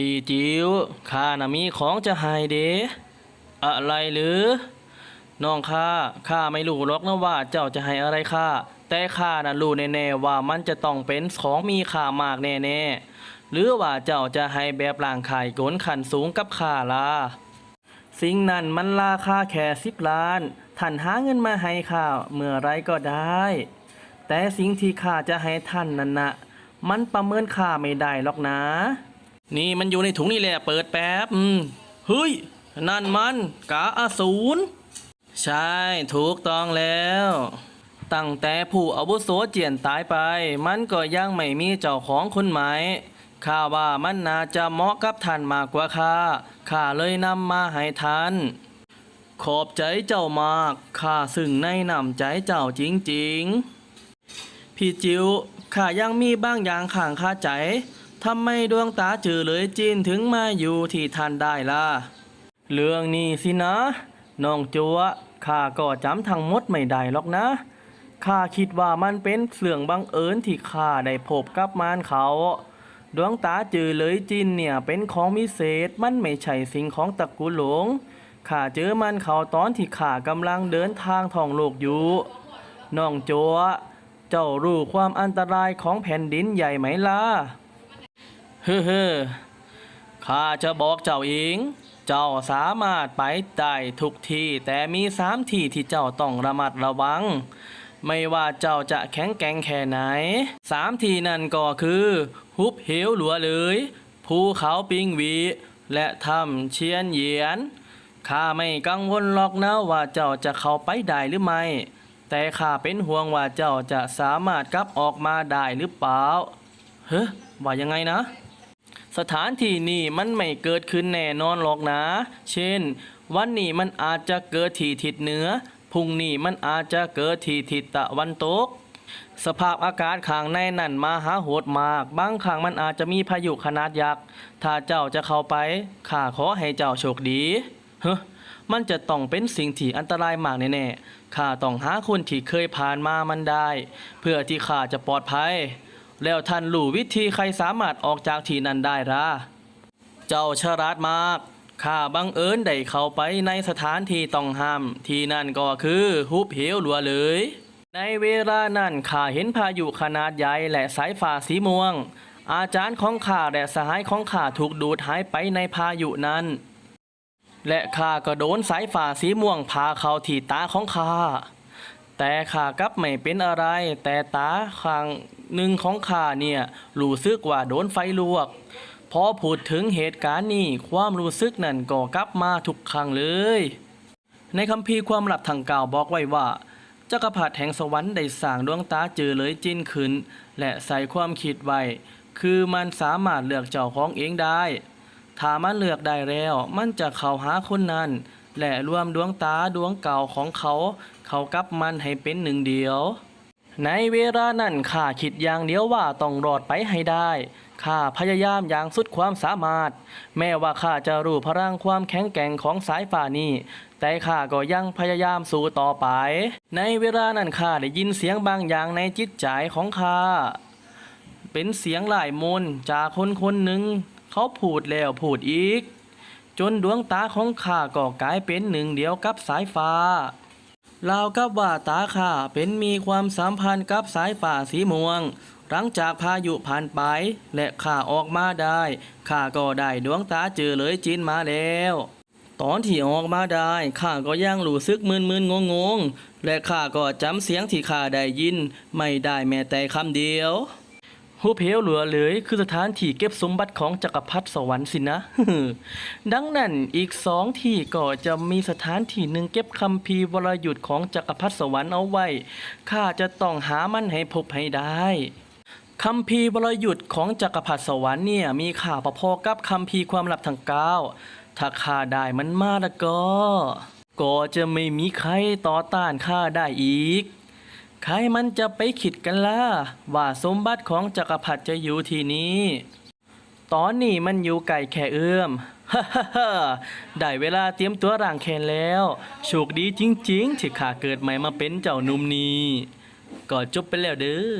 พี่จิ๋วข้าน่ะมีของจะให้เด้อะไรหรือ น้องข้าข้าไม่รู้หรอกนะว่าเจ้าจะให้อะไรข้าแต่ข้าน่ะรู้แน่ๆว่ามันจะต้องเป็นของมีค่ามากแน่ๆหรือว่าเจ้าจะให้แบบร่างขายกลขันสูงกับข้าล่ะสิ่งนั้นมันราคาแค่สิบล้าน ท่านหาเงินมาให้ข้าเมื่อไรก็ได้ แต่สิ่งที่ข้าจะให้ท่านนั่นนะมันประเมินค่าไม่ได้หรอกนะ นี่มันอยู่ในถุงนี่แหละเปิดแป๊บอืมเฮ้ย นั่นมันกาอสูรใช่ถูกต้องแล้ว ตั้งแต่ผู้อาวุโสเจียนตายไป มันก็ยังไม่มีเจ้าของคนใหม่ข้าว่ามันน่าจะเหมาะกับท่านมากกว่าข้าข้าเลยนำมาให้ท่าน ขอบใจเจ้ามากข้าซึ่งในนำใจเจ้าจริงๆ พี่จิวข้ายังมีบางอย่างข้างคาใจ ทำไมดวงตาจือเลยจีนถึงมาอยู่ที่ท่านได้ล่ะ เรื่องนี้สินะ น้องจัวข้าก็จำทั้งหมดไม่ได้หรอกนะ ข้าคิดว่ามันเป็นเสื่องบังเอิญที่ข้าได้พบกับมารเขา ดวงตาจือเลยจินเนี่ยเป็นของมิเศษ มันไม่ใช่สิ่งของตระกูลหลง ข้าเจอมันเขาตอนที่ข้ากำลังเดินทางท่องโลกอยู่ น้องจัวเจ้ารู้ความอันตรายของแผ่นดินใหญ่ไหมล่ะ ฮ้อเฮ้อข้าจะบอกเจ้าเอง เจ้าสามารถไปได้ทุกที่ แต่มีสามที่ที่เจ้าต้องระมัดระวัง ไม่ว่าเจ้าจะแข็งแกร่งแค่ไหน สามที่นั่นก็คือฮุบเหวหลัวเลยภูเขาปิงหวี และถ้ำเชียนเหยียนข้าไม่กังวลหรอกนะว่าเจ้าจะเข้าไปได้หรือไม่ แต่ข้าเป็นห่วงว่าเจ้าจะสามารถกลับออกมาได้หรือเปล่า เฮ้ว่ายังไงนะ สถานที่นี่มันไม่เกิดขึ้นแน่นอนหรอกนะ เช่น วันนี้มันอาจจะเกิดที่ทิศเหนือ พรุ่งนี้มันอาจจะเกิดที่ทิศตะวันตก สภาพอากาศข้างในนั่นมาหาโหดมาก บางครั้งมันอาจจะมีพายุขนาดยักษ์ ถ้าเจ้าจะเข้าไป ข้าขอให้เจ้าโชคดีเฮ้มันจะต้องเป็นสิ่งที่อันตรายมากแน่ๆ ข้าต้องหาคนที่เคยผ่านมามันได้ เพื่อที่ข้าจะปลอดภัย แล้วท่านรู้วิธีใครสามารถออกจากที่นั้นได้ละเจ้าฉลาดมาก ข้าบังเอิญได้เข้าไปในสถานที่ต้องห้าม ที่นั่นก็คือฮุบเหวหลัวเลย ในเวลานั้นข้าเห็นพายุขนาดใหญ่และสายฟ้าสีม่วง อาจารย์ของข้าและสหายของข้าถูกดูดหายไปในพายุนั้น และข้าก็โดนสายฟ้าสีม่วงพาเข้าที่ตาของข้า แต่ขากับไม่เป็นอะไร แต่ตาข้างหนึ่งของข้าเนี่ยรู้สึกว่าโดนไฟลวก พอพูดถึงเหตุการณ์นี้ความรู้สึกนั่นก็กลับมาทุกครั้งเลย ในคัมภีร์ความลับทางกล่าวบอกไว้ว่าจักรพรรดิแห่งสวรรค์ได้สร้างดวงตาเจอเลยจิ้นขึ้น และใส่ความคิดไว้ คือมันสามารถเลือกเจ้าของเองได้ ถ้ามันเลือกได้แล้ว มันจะเข้าหาคนนั้น และรวมดวงตาดวงเก่าของเขา เขากับมันให้เป็นหนึ่งเดียว ในเวลานั้นข้าคิดอย่างเดียวว่าต้องรอดไปให้ได้ข้าพยายามอย่างสุดความสามารถ แม้ว่าข้าจะรู้พลังความแข็งแกร่งของสายฟ้านี้ แต่ข้าก็ยังพยายามสู้ต่อไป ในเวลานั้นข้าได้ยินเสียงบางอย่างในจิตใจของข้าเป็นเสียงหลายมนจากคนคนหนึ่ง เขาพูดแล้วพูดอีก จนดวงตาของข้าก็กลายเป็นหนึ่งเดียวกับสายฟ้า ราวกับว่าตาข้าเป็นมีความสัมพันธ์กับสายป่าสีม่วง หลังจากพายุผ่านไป และข้าออกมาได้ข้าก็ได้ดวงตาเจอเลยจินมาแล้ว ตอนที่ออกมาได้ข้าก็ยังรู้ซึกมึนมึนงงงและข้าก็จำเสียงที่ข้าได้ยิน ไม่ได้แม้แต่คำเดียว หูเพลหลัวเลยคือสถานที่เก็บสมบัติของจักรพรรดิสวรรค์สินะ ดังนั้นอีกสองที่ก็จะมีสถานที่หนึ่งเก็บคำพีวรยุทธ์ของจักรพรรดิสวรรค์เอาไว้ ข้าจะต้องหามันให้พบให้ได้คำพีวรยุทธ์ของจักรพรรดิสวรรค์เนี่ยมีค่าวประพอกับคำพีความลับทั้งเก้าถ้าข้าได้มันมาแล้วก็ ก็จะไม่มีใครต่อต้านข้าได้อีก ใครมันจะไปคิดกันล่ะว่าสมบัติของจักรพรรดิจะอยู่ที่นี้ ตอนนี้มันอยู่ไก่แค่เอื้อมฮ่าฮ่าฮ่าได้เวลาเตรียมตัวร่างแคนแล้ว โชคดีจริงๆที่ข้าเกิดใหม่มาเป็นเจ้าหนุ่มนี้ก็จบไปแล้วเด้อ